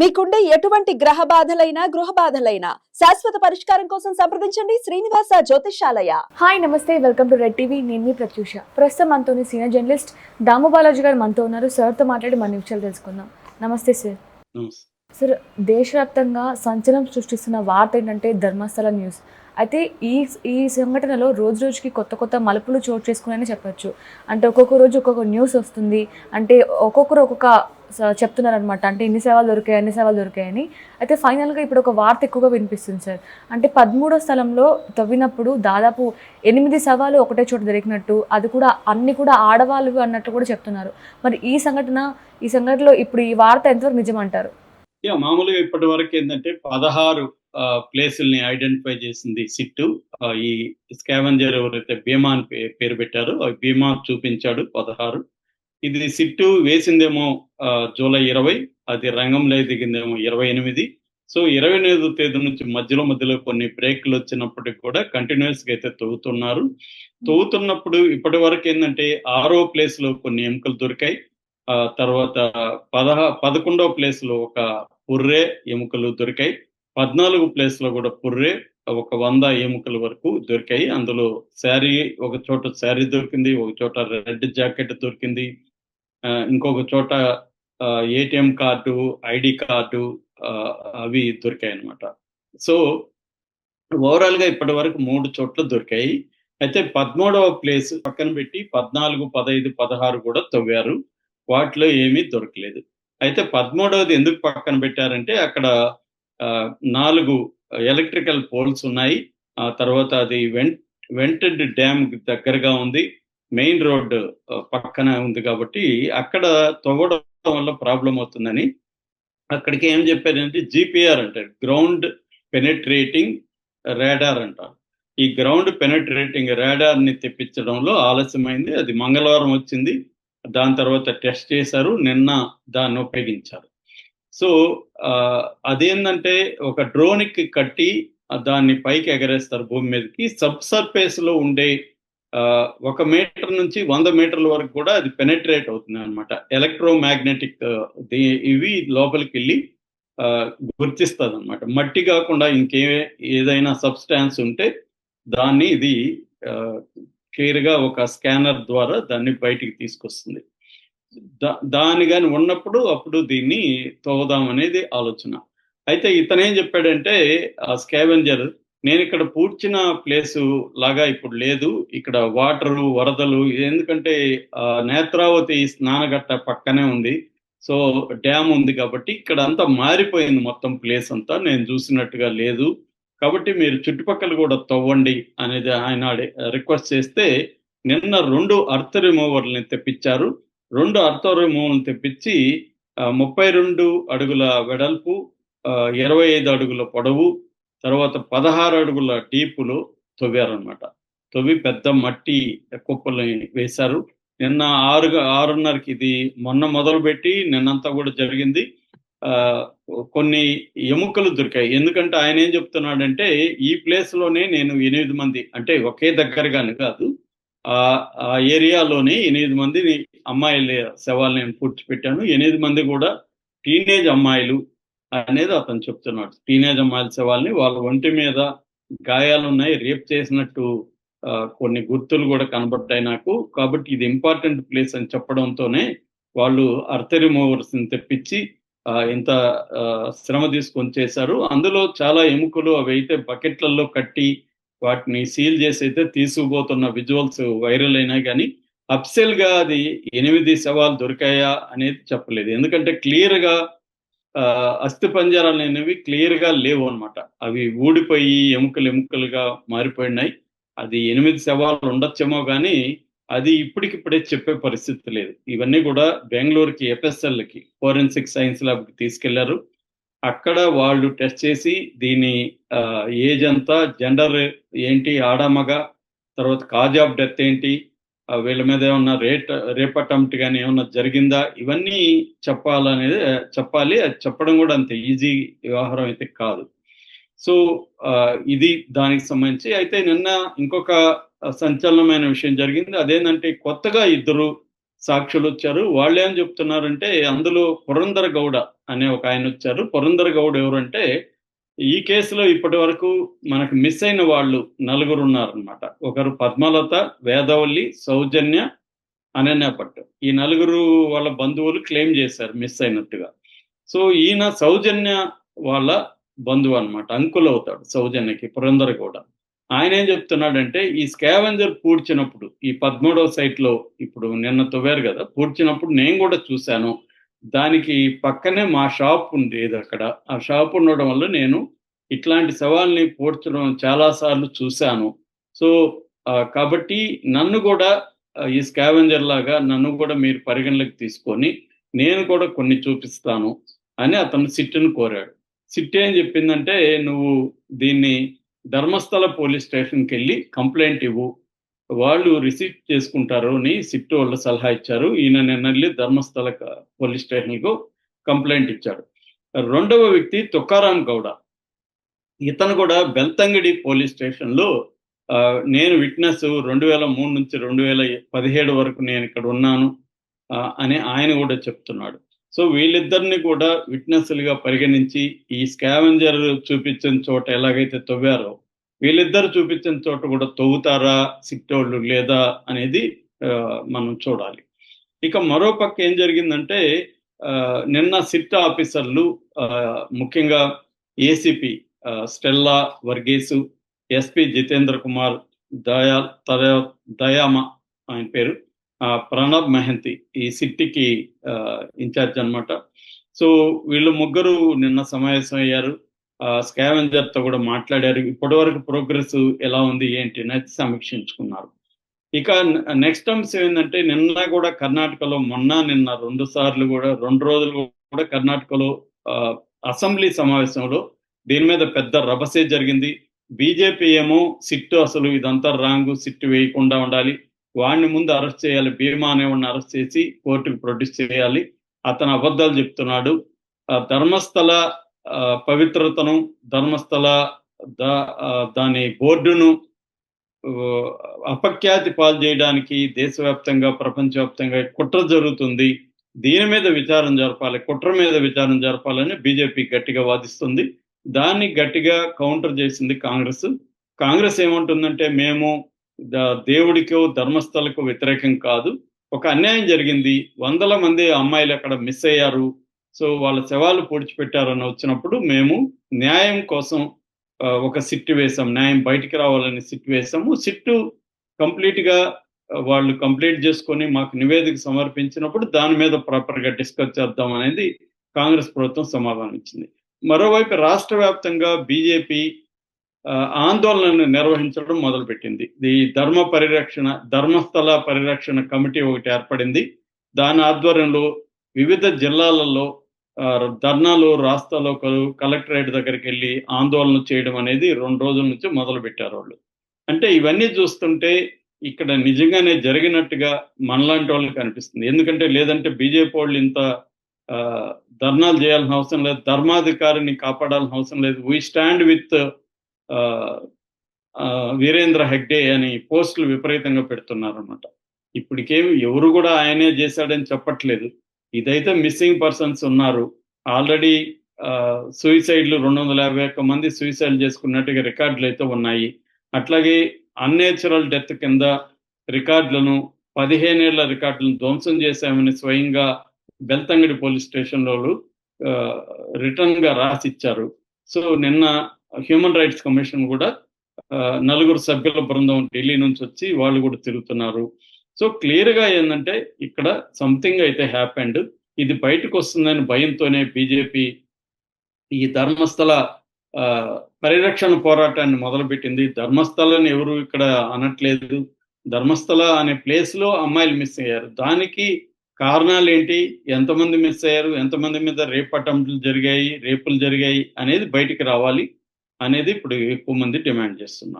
మీకుండే ఎటువంటి గ్రహ బాధలైనా గృహ బాధలైనా శాశ్వత పరిష్కారం కోసం సంప్రదించండి శ్రీనివాస జ్యోతిషాలయ హాయ్ నమస్తే వెల్కమ్ టు రెడ్ టీవీ నేను మీ ప్రత్యూష. ప్రస్తుతం మనతోని సీనియర్ జర్నలిస్ట్ దాము బాలాజీ గారు మనతో ఉన్నారు. సార్తో మాట్లాడి మన విషయాలు తెలుసుకుందాం. నమస్తే సార్. సార్ దేశవ్యాప్తంగా సంచలనం సృష్టిస్తున్న వార్త ఏంటంటే ధర్మస్థల న్యూస్. అయితే ఈ ఈ సంఘటనలో రోజు రోజుకి కొత్త కొత్త మలుపులు చోటు చేసుకుని చెప్పొచ్చు. అంటే ఒక్కొక్క రోజు ఒక్కొక్క న్యూస్ వస్తుంది. అంటే ఒక్కొక్కరు ఒక్కొక్క చెప్తున్నారనమాట అంటే ఇన్ని సేవలు దొరికాయి అన్ని సేవలు దొరికాయని. అయితే ఫైనల్గా ఇప్పుడు ఒక వార్త ఎక్కువగా వినిపిస్తుంది సార్. అంటే పదమూడో స్థలంలో తవ్వినప్పుడు దాదాపు ఎనిమిది సవాలు ఒకటే చోట దొరికినట్టు అది కూడా అన్ని కూడా ఆడవాళ్ళు అన్నట్టు కూడా చెప్తున్నారు. మరి ఈ సంఘటన ఈ సంఘటనలో ఇప్పుడు ఈ వార్త ఎంతవరకు నిజమంటారు? మామూలుగా ఇప్పటి వరకు ఏంటంటే పదహారు ప్లేసుల్ని ఐడెంటిఫై చేసింది సిట్టు. ఈ స్కావెంజర్ ఎవరైతే భీమా అని పేరు పెట్టారో భీమా చూపించాడు పదహారు. ఇది సిట్టు వేసిందేమో ఆ, జూలై ఇరవై అది రంగంలో దిగిందేమో ఇరవై ఎనిమిది. సో ఇరవై ఎనిమిదో తేదీ నుంచి మధ్యలో మధ్యలో కొన్ని బ్రేక్లు వచ్చినప్పటికి కూడా కంటిన్యూస్గా అయితే తవ్వుతున్నారు. తవ్వుతున్నప్పుడు ఇప్పటి వరకు ఏంటంటే ఆరో ప్లేస్లో కొన్ని ఎముకలు దొరికాయి. ఆ తర్వాత పదహ పదకొండో ప్లేస్లో ఒక పుర్రే ఎముకలు దొరికాయి. పద్నాలుగు ప్లేస్లో కూడా పుర్రే ఒక వంద ఎముకల వరకు దొరికాయి. అందులో శారీ ఒక చోట శారీ దొరికింది ఒక చోట రెడ్ జాకెట్ దొరికింది. ఇంకొక చోట ఏటీఎం కార్డు ఐడి కార్డు ఆ, అవి దొరికాయి అన్నమాట సో ఓవరాల్గా ఇప్పటి వరకు మూడు చోట్ల దొరికాయి. అయితే పదమూడవ ప్లేస్ పక్కన పెట్టి పద్నాలుగు పదహైదు పదహారు కూడా తవ్వారు. వాటిలో ఏమీ దొరకలేదు. అయితే పదమూడవది ఎందుకు పక్కన పెట్టారంటే అక్కడ ఆ, నాలుగు ఎలక్ట్రికల్ పోల్స్ ఉన్నాయి. ఆ తర్వాత అది వెంట్ వెంటెడ్ డ్యామ్ దగ్గరగా ఉంది. మెయిన్ రోడ్ పక్కన ఉంది కాబట్టి అక్కడ తవ్వడం వల్ల ప్రాబ్లం అవుతుందని అక్కడికి ఏం చెప్పారంటే జిపిఆర్ అంటారు గ్రౌండ్ పెనెట్రేటింగ్ రాడార్ అంటారు. ఈ గ్రౌండ్ పెనెట్రేటింగ్ రాడార్ని తెప్పించడంలో ఆలస్యమైంది అది మంగళవారం వచ్చింది దాని తర్వాత టెస్ట్ చేశారు నిన్న దాన్ని ఉపయోగించారు. సో ఆ, అదేంటంటే ఒక డ్రోన్కి కట్టి దాన్ని పైకి ఎగరేస్తారు భూమి మీదకి సబ్ సర్ఫేస్లో ఉండే ఒక మీటర్ నుంచి వంద మీటర్ల వరకు కూడా అది పెనెట్రేట్ అవుతుంది అనమాట ఎలక్ట్రోమాగ్నెటిక్ ఇవి లోపలికి వెళ్ళి గుర్తిస్తుంది అనమాట మట్టి కాకుండా ఇంకే ఏదైనా సబ్స్టాన్స్ ఉంటే దాన్ని ఇది క్లియర్గా ఒక స్కానర్ ద్వారా దాన్ని బయటికి తీసుకొస్తుంది. దా- దాని కానీ ఉన్నప్పుడు అప్పుడు దీన్ని తవ్వుదాం అనేది ఆలోచన. అయితే ఇతనేం చెప్పాడంటే ఆ స్కావెంజర్ నేను ఇక్కడ పూడ్చిన ప్లేసు లాగా ఇప్పుడు లేదు. ఇక్కడ వాటరు వరదలు ఎందుకంటే నేత్రావతి స్నానగట్ట పక్కనే ఉంది. సో డ్యామ్ ఉంది కాబట్టి ఇక్కడ అంతా మారిపోయింది మొత్తం ప్లేస్ అంతా. నేను చూసినట్టుగా లేదు. కాబట్టి మీరు చుట్టుపక్కల కూడా తవ్వండి అనేది ఆయన రిక్వెస్ట్ చేస్తే నిన్న రెండు అర్త్ రిమూవర్ని తెప్పించారు. రెండు అర్త్ రిమూవర్ని తెప్పించి ముప్పై రెండు అడుగుల వెడల్పు ఇరవై ఐదు అడుగుల పొడవు తర్వాత పదహారు అడుగుల డీపులో తవ్వారనమాట తవ్వి పెద్ద మట్టి కుప్పల్ని వేశారు. నిన్న ఆరు ఆరున్నరకి ఇది మొన్న మొదలుపెట్టి నిన్నంతా కూడా జరిగింది. ఆ కొన్ని ఎముకలు దొరికాయి. ఎందుకంటే ఆయన ఏం చెప్తున్నాడంటే ఈ ప్లేస్లోనే నేను ఎనిమిది మంది అంటే ఒకే దగ్గరగానే కాదు ఆ ఆ ఏరియాలోనే ఎనిమిది మంది అమ్మాయిల శవాలు నేను పూడ్చిపెట్టాను. ఎనిమిది మంది కూడా టీనేజ్ అమ్మాయిలు అనేది అతను చెప్తున్నాడు. టీనేజ్ అమ్మాయిల వాళ్ళని వాళ్ళ ఒంటి మీద గాయాలు ఉన్నాయి రేప్ చేసినట్టు కొన్ని గుర్తులు కూడా కనబడ్డాయి నాకు. కాబట్టి ఇది ఇంపార్టెంట్ ప్లేస్ అని చెప్పడంతోనే వాళ్ళు అర్థ రిమూవర్స్ తెప్పించి ఆ, ఇంత ఆ, శ్రమ తీసుకొని చేశారు. అందులో చాలా ఎముకలు అవి అయితే బకెట్లలో కట్టి వాటిని సీల్ చేసి అయితే తీసుకుపోతున్న విజువల్స్ వైరల్ అయినా కానీ అప్సెల్గా అది ఎనిమిది సవాల్ దొరికాయా అనేది చెప్పలేదు. ఎందుకంటే క్లియర్ అస్థిపంజరాలు ఆ, అనేవి క్లియర్గా లేవు అన్నమాట. అవి ఊడిపోయి ఎముకలు ఎముకలుగా మారిపోయినాయి. అది ఎనిమిది శవాలు ఉండొచ్చేమో కానీ అది ఇప్పటికిప్పుడే చెప్పే పరిస్థితి లేదు. ఇవన్నీ కూడా బెంగళూరుకి ఎఫ్ఎస్ఎల్కి కి ఫోరెన్సిక్ సైన్స్ ల్యాబ్కి తీసుకెళ్ళారు. అక్కడ వాళ్ళు టెస్ట్ చేసి దీని ఏజ్ అంతా జెండర్ ఏంటి ఆడమగ తర్వాత కాజ్ ఆఫ్ డెత్ ఏంటి వీళ్ళ మీద ఏమన్నా రేట్ రేప్ అటెంప్ట్ కానీ ఏమన్నా జరిగిందా? ఇవన్నీ చెప్పాలనేది చెప్పాలి. అది చెప్పడం కూడా అంత ఈజీ వ్యవహారం అయితే కాదు. సో ఆ, ఇది దానికి సంబంధించి అయితే నిన్న ఇంకొక సంచలనమైన విషయం జరిగింది. అదేంటంటే కొత్తగా ఇద్దరు సాక్షులు వచ్చారు. వాళ్ళు ఏం చెప్తున్నారంటే అందులో పురందర గౌడ అనే ఒక ఆయన వచ్చారు. పురందర గౌడ ఎవరంటే ఈ కేసులో ఇప్పటి వరకు మనకు మిస్ అయిన వాళ్ళు నలుగురు ఉన్నారనమాట ఒకరు పద్మలత వేదవల్లి సౌజన్య అనన్య భట్. ఈ నలుగురు వాళ్ళ బంధువులు క్లెయిమ్ చేశారు మిస్ అయినట్టుగా. సో ఈయన సౌజన్య వాళ్ళ బంధువు అనమాట అంకుల్ అవుతాడు సౌజన్యకి పురందర కూడా ఆయన ఏం చెప్తున్నాడంటే ఈ స్కావెంజర్ పూడ్చినప్పుడు ఈ పదమూడవ సైట్లో ఇప్పుడు నిన్న తవ్వారు కదా పూడ్చినప్పుడు నేను కూడా చూశాను. దానికి పక్కనే మా షాప్ ఉండేది అక్కడ. ఆ షాప్ ఉండడం వల్ల నేను ఇట్లాంటి సవాల్ని పోడ్చడం చాలా సార్లు చూశాను. సో కాబట్టి నన్ను కూడా ఈ స్కావెంజర్ లాగా నన్ను కూడా మీరు పరిగణలోకి తీసుకొని నేను కూడా కొన్ని చూపిస్తాను అని అతను సిట్టును కోరాడు. సిట్ ఏం చెప్పిందంటే నువ్వు దీన్ని ధర్మస్థల పోలీస్ స్టేషన్కి వెళ్ళి కంప్లైంట్ ఇవ్వు. వాళ్ళు రిసీవ్ చేసుకుంటారు అని సిట్ వాళ్ళు సలహా ఇచ్చారు. ఈయన నిన్న ధర్మస్థల పోలీస్ స్టేషన్కు కంప్లైంట్ ఇచ్చాడు. రెండవ వ్యక్తి తుకారాం గౌడ. ఇతను కూడా బెల్తంగడి పోలీస్ స్టేషన్లో ఆ, నేను విట్నెస్ రెండు వేల మూడు నుంచి రెండు వేల పదిహేడు వరకు నేను ఇక్కడ ఉన్నాను ఆ, అని ఆయన కూడా చెప్తున్నాడు. సో వీళ్ళిద్దరిని కూడా విట్నెస్లుగా పరిగణించి ఈ స్కావెంజర్ చూపించిన చోట ఎలాగైతే తవ్వారో వీళ్ళిద్దరు చూపించిన చోట కూడా తవ్వుతారా సిట్టోళ్ళు లేదా అనేది ఆ, మనం చూడాలి. ఇక మరో పక్క ఏం జరిగిందంటే ఆ, నిన్న సిట్ ఆఫీసర్లు ఆ, ముఖ్యంగా ACP Stella Varghese SP Jitendra Kumar దయా తర దయామ ఆయన పేరు ప్రణబ్ మెహంతి ఈ సిట్టికి ఇన్ఛార్జ్ అన్నమాట. సో వీళ్ళు ముగ్గురు నిన్న సమావేశం అయ్యారు స్కావెంజర్తో కూడా మాట్లాడారు. ఇప్పటి వరకు ప్రోగ్రెస్ ఎలా ఉంది ఏంటి అనేది సమీక్షించుకున్నారు. ఇక నెక్స్ట్ అంశం ఏంటంటే నిన్న కూడా కర్ణాటకలో మొన్న నిన్న రెండు సార్లు కూడా రెండు రోజులు కూడా కర్ణాటకలో ఆ, అసెంబ్లీ సమావేశంలో దీని మీద పెద్ద రభసే జరిగింది. బీజేపీ ఏమో సిట్టు అసలు ఇదంతా రాంగ్ సిట్టు వేయకుండా ఉండాలి. వాడిని ముందు అరెస్ట్ చేయాలి భీమా అనేవాడిని అరెస్ట్ చేసి కోర్టుకు ప్రొడ్యూస్ చేయాలి. అతను అబద్ధాలు చెప్తున్నాడు. ధర్మస్థల పవిత్రతను ధర్మస్థల దాని బోర్డును అపఖ్యాతి పాలు చేయడానికి దేశవ్యాప్తంగా ప్రపంచవ్యాప్తంగా కుట్ర జరుగుతుంది. దీని మీద విచారం జరపాలి కుట్ర మీద విచారం జరపాలని బీజేపీ గట్టిగా వాదిస్తుంది. దాన్ని గట్టిగా కౌంటర్ చేసింది కాంగ్రెస్. కాంగ్రెస్ ఏమంటుందంటే మేము దేవుడికో ధర్మస్థలకు వ్యతిరేకం కాదు. ఒక అన్యాయం జరిగింది. వందల మంది అమ్మాయిలు అక్కడ మిస్ అయ్యారు. సో వాళ్ళ శవాలు పూడ్చిపెట్టారని వచ్చినప్పుడు మేము న్యాయం కోసం ఒక సిట్టు వేసాం న్యాయం బయటికి రావాలని సిట్టు వేసాము సిట్టు కంప్లీట్గా వాళ్ళు కంప్లీట్ చేసుకొని మాకు నివేదిక సమర్పించినప్పుడు దాని మీద ప్రాపర్గా డిస్కస్ చేద్దాం అనేది కాంగ్రెస్ ప్రభుత్వం సమాధానం ఇచ్చింది. మరోవైపు రాష్ట్ర వ్యాప్తంగా బీజేపీ ఆందోళనను నిర్వహించడం మొదలుపెట్టింది. ఈ ధర్మ పరిరక్షణ ధర్మస్థల పరిరక్షణ కమిటీ ఒకటి ఏర్పడింది. దాని ఆధ్వర్యంలో వివిధ జిల్లాలలో ధర్నాలు రాస్తాలోకలు కలెక్టరేట్ దగ్గరికి వెళ్ళి ఆందోళన చేయడం అనేది రెండు రోజుల నుంచి మొదలు పెట్టారు వాళ్ళు. అంటే ఇవన్నీ చూస్తుంటే ఇక్కడ నిజంగానే జరిగినట్టుగా మనలాంటి వాళ్ళకి అనిపిస్తుంది. ఎందుకంటే లేదంటే బీజేపీ వాళ్ళు ఇంత ఆ, ధర్నాలు చేయాల్సిన అవసరం లేదు ధర్మాధికారిని కాపాడాల్సిన అవసరం లేదు. We stand with Veerendra Heggade అని పోస్టులు విపరీతంగా పెడుతున్నారు అనమాట ఇప్పటికేమి ఎవరు కూడా ఆయనే చేశాడని చెప్పట్లేదు. ఇదైతే మిస్సింగ్ పర్సన్స్ ఉన్నారు. ఆల్రెడీ సూయిసైడ్లు రెండు వందల యాభై ఒక్క మంది సూయిసైడ్ చేసుకున్నట్టుగా రికార్డులు అయితే ఉన్నాయి. అట్లాగే అన్నేచురల్ డెత్ కింద రికార్డులను పదిహేనేళ్ళ రికార్డులను ధ్వంసం చేశామని స్వయంగా బెల్తంగడి పోలీస్ స్టేషన్లో రిటర్న్గా రాసిచ్చారు. సో నిన్న హ్యూమన్ రైట్స్ కమిషన్ కూడా నలుగురు సభ్యుల బృందం ఢిల్లీ నుంచి వచ్చి వాళ్ళు కూడా తిరుగుతున్నారు. సో క్లియర్గా ఏంటంటే ఇక్కడ సంథింగ్ అయితే హ్యాపెండ్ ఇది బయటకు వస్తుందని భయంతోనే బీజేపీ ఈ ధర్మస్థల ఆ, పరిరక్షణ పోరాటాన్ని మొదలుపెట్టింది. ధర్మస్థలని ఎవరు ఇక్కడ అనట్లేదు. ధర్మస్థల అనే ప్లేస్లో అమ్మాయిలు మిస్ అయ్యారు. దానికి కారణాలు ఏంటి? ఎంతమంది మిస్ అయ్యారు? ఎంతమంది మీద రేప్ అటెంప్ట్లు జరిగాయి? రేపులు జరిగాయి అనేది బయటికి రావాలి అనేది ఇప్పుడు ఎక్కువ మంది డిమాండ్ చేస్తున్నారు.